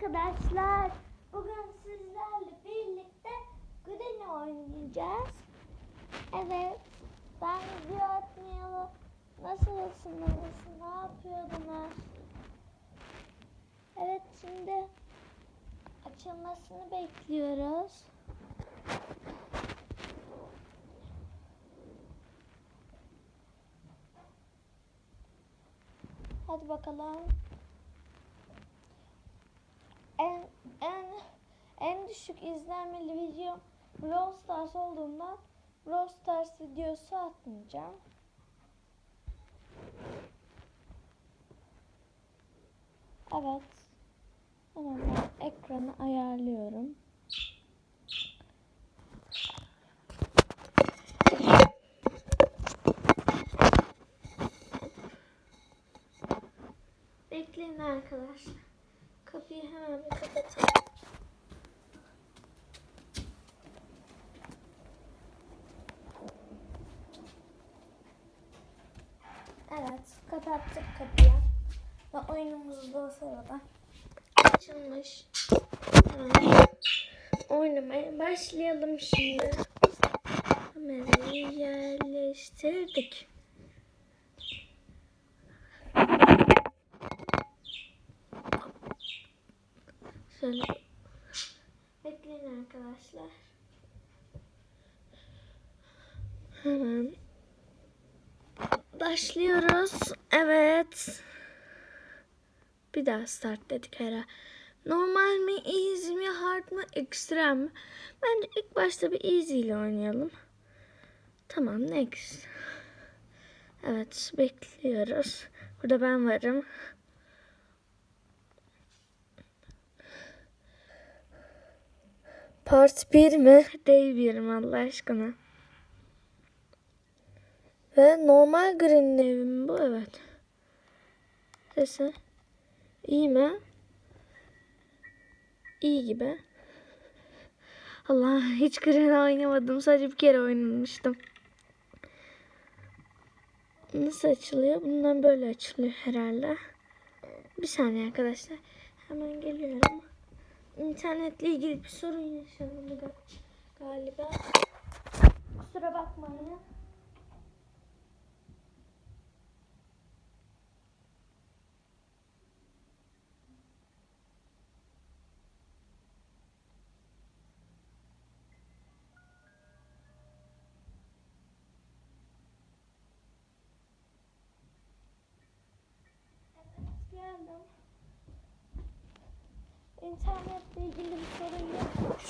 arkadaşlar. Bugün sizlerle birlikte Granny oynayacağız. Evet. Ben video atmayalı. Nasılsınız? Ne yapıyordunuz? Evet şimdi açılmasını bekliyoruz. Hadi bakalım. Düşük izlenmeli video Brawl Stars olduğundan Brawl Stars videosu atmayacağım. Evet. Hemen ben ekranı ayarlıyorum. Bekleyin arkadaşlar. Kapıyı hemen bir kapatalım. Evet, kapattık kapıyı. Ve oyunumuz da o sırada açılmış. Hemen oynamaya başlayalım şimdi. Kamerayı yerleştirdik. Şöyle bekleyin arkadaşlar. Hemen başlıyoruz. Evet. Bir daha start dedik herhalde. Normal mi, easy mi, hard mı, ekstrem mi? Bence ilk başta bir easy ile oynayalım. Tamam, next. Evet, bekliyoruz. Burada ben varım. Part 1 mi? Değil birim Allah aşkına. Ve normal green evim bu evet. Sesi iyi mi? İyi gibi. Allah hiç green oynamadım. Sadece bir kere oynamıştım. Nasıl açılıyor? Bundan böyle açılıyor herhalde. Bir saniye arkadaşlar. Hemen geliyorum. İnternetle ilgili bir sorun yaşadım galiba. Kusura bakmayın. Evet, geldim. İnternetle ilgili bir sorun yok.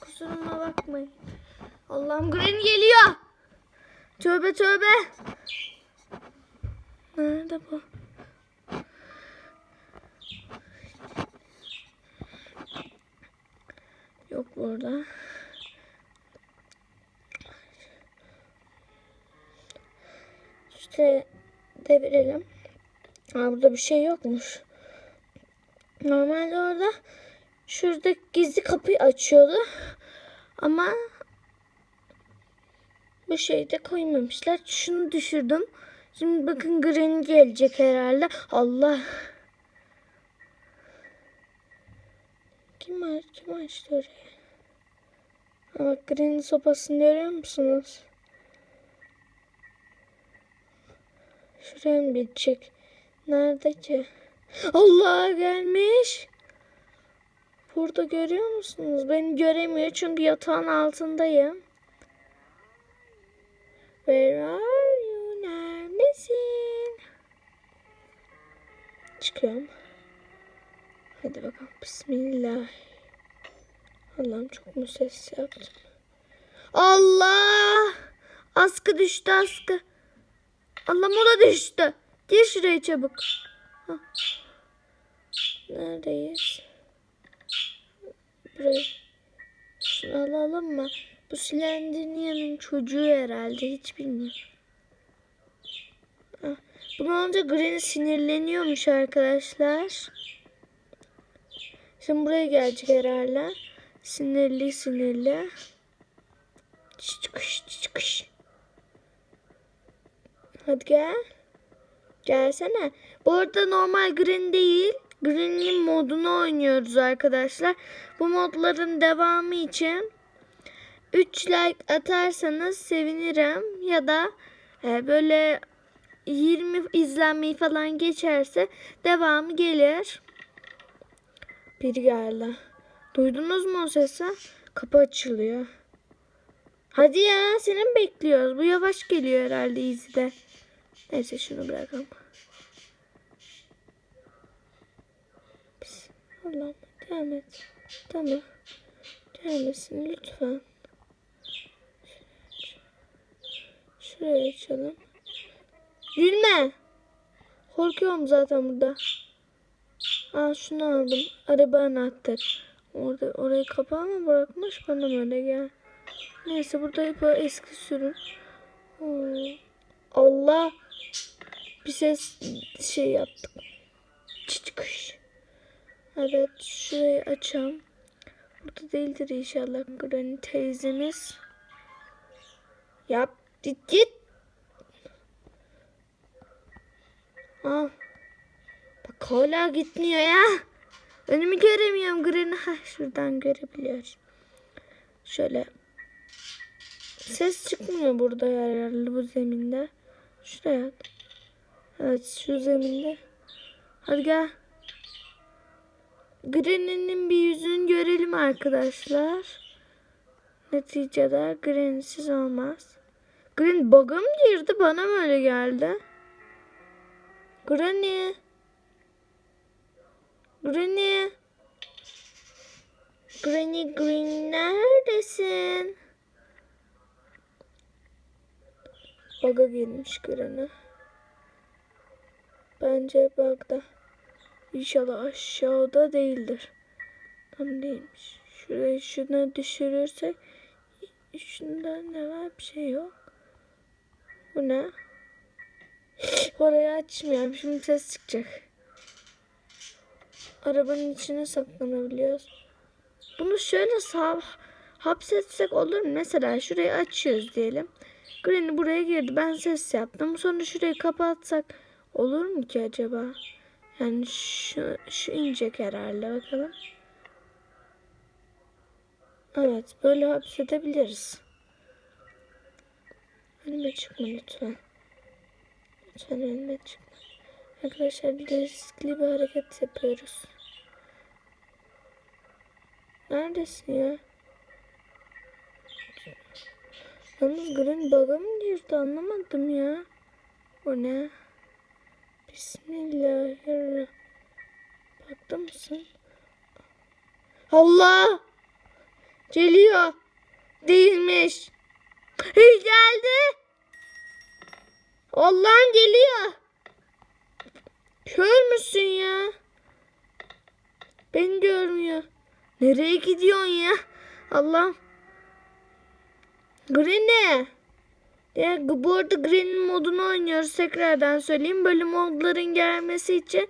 Kusuruma bakmayın. Allah'ım Granny geliyor. Tövbe tövbe. Nerede bu? Yok burada. İşte devirelim. Aa, burada bir şey yokmuş. Normalde orada şurada gizli kapıyı açıyordu. Ama bu şeyi de koymamışlar. Şunu düşürdüm. Şimdi bakın Granny gelecek herhalde. Allah. Kim var? Kim açtı orayı? Ha bak Granny sopasını görüyor musunuz? Şuraya mı gidecek? Nerede ki? Allah gelmiş. Burada görüyor musunuz? Beni göremiyor çünkü yatağın altındayım. Where are you? Neredesin? Çıkıyorum. Hadi bakalım. Bismillah. Allah'ım çok mu ses yaptım. Allah! Askı düştü askı. Allah'ım o da düştü. Gir şuraya çabuk. Hah. Neredeyiz? Burayı. Şunu alalım mı? Bu Slendinia'nın çocuğu herhalde. Hiç bilmiyorum. Ah, Bunu alınca Granny sinirleniyormuş arkadaşlar. Şimdi buraya gelecek herhalde. Sinirli sinirli. Çıkış çıkış. Hadi gel. Gelsene. Bu arada normal green değil. Green'in modunu oynuyoruz arkadaşlar. Bu modların devamı için 3 like atarsanız sevinirim. Ya da e, böyle 20 izlenmeyi falan geçerse devamı gelir. Biri geldi. Duydunuz mu o sesi? Kapı açılıyor. Hadi ya seni bekliyoruz? Bu yavaş geliyor herhalde izide. Neyse şunu bırakalım. Allah'ım devam. Tamam. Gelmesin lütfen. Şuraya açalım. Gülme. Korkuyorum zaten burada. Aa şunu aldım. Araba anahtarı. Orada orayı kapağı mı bırakmış bana böyle gel. Neyse burada hep eski sürüm. Allah bir ses şey yaptık. Çıkış. Evet şurayı açalım. Burada değildir inşallah Granny teyzemiz. Yap git git. Al. Bak hala gitmiyor ya. Önümü göremiyorum Granny. Hah şuradan görebiliyorum. Şöyle. Ses çıkmıyor burada herhalde bu zeminde. Şuraya. Evet şu zeminde. Hadi gel. Granny'nin bir yüzünü görelim arkadaşlar. Neticede Granny'siz olmaz. Granny bug'a mı girdi? Bana mı öyle geldi? Granny. Granny. Granny Green neredesin? Bug'a girmiş Granny. Bence bug'da. İnşallah aşağıda değildir. Tam değilmiş. Şurayı şuna düşürürsek şunda ne var bir şey yok. Bu ne? Orayı açmıyorum. Şimdi ses çıkacak. Arabanın içine saklanabiliyoruz. Bunu şöyle sağ hapsetsek olur mu? Mesela şurayı açıyoruz diyelim. Granny buraya girdi. Ben ses yaptım. Sonra şurayı kapatsak olur mu ki acaba? Yani şu, şu inecek herhalde. Bakalım. Evet. Böyle hapsedebiliriz. Önüme çıkma lütfen. Lütfen önüme çıkma. Arkadaşlar bir de riskli bir hareket yapıyoruz. Neredesin ya? Yalnız Green bug'a mı girdi anlamadım ya. O ne? Bismillahirrahmanirrahim. Bakta mısın? Allah! Geliyor. Değilmiş. Hey geldi. Allah'ım geliyor. Kör müsün ya? Beni görmüyor. Nereye gidiyorsun ya? Allah'ım. Granny. Ya, bu arada Green'in modunu oynuyoruz. Tekrardan söyleyeyim. Böyle modların gelmesi için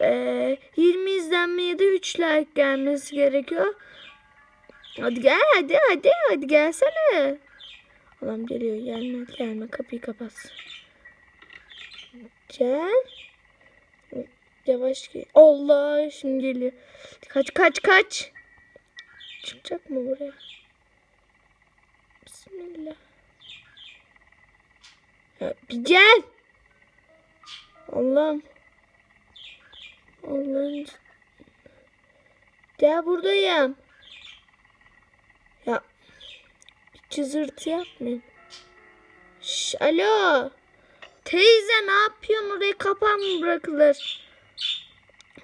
e, 20 izlenme ya da 3 like gelmesi gerekiyor. Hadi gel hadi hadi hadi gelsene. Adam geliyor gelme gelme kapıyı kapat. Gel. Yavaş gel. Allah şimdi geliyor. Kaç kaç kaç. Çıkacak mı buraya? Bismillah. Ya bir gel. Allah'ım. Allah'ım. Gel buradayım. Ya bir cızırtı yapmayın. Şş, alo. Teyze ne yapıyorsun oraya kapan mı bırakılır?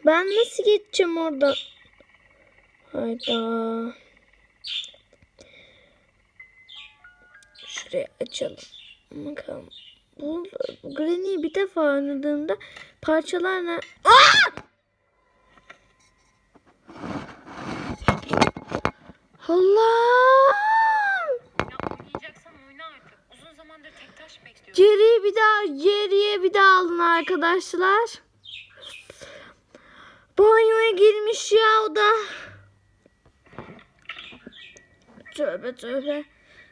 Ben nasıl geçeceğim orada? Hayda. Şurayı açalım. Bakalım. Bu Granny'yi bir defa oynadığımda parçalarla... Aa! Allah'ım! Taş bekliyorum. Geriye bir daha geriye bir daha alın arkadaşlar. Banyoya girmiş ya o da. Tövbe tövbe.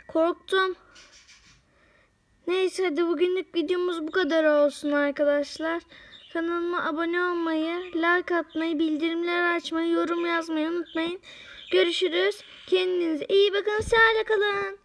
Korktum. Neyse hadi bugünlük videomuz bu kadar olsun arkadaşlar. Kanalıma abone olmayı, like atmayı, bildirimleri açmayı, yorum yazmayı unutmayın. Görüşürüz. Kendinize iyi bakın. Sağlıkla kalın.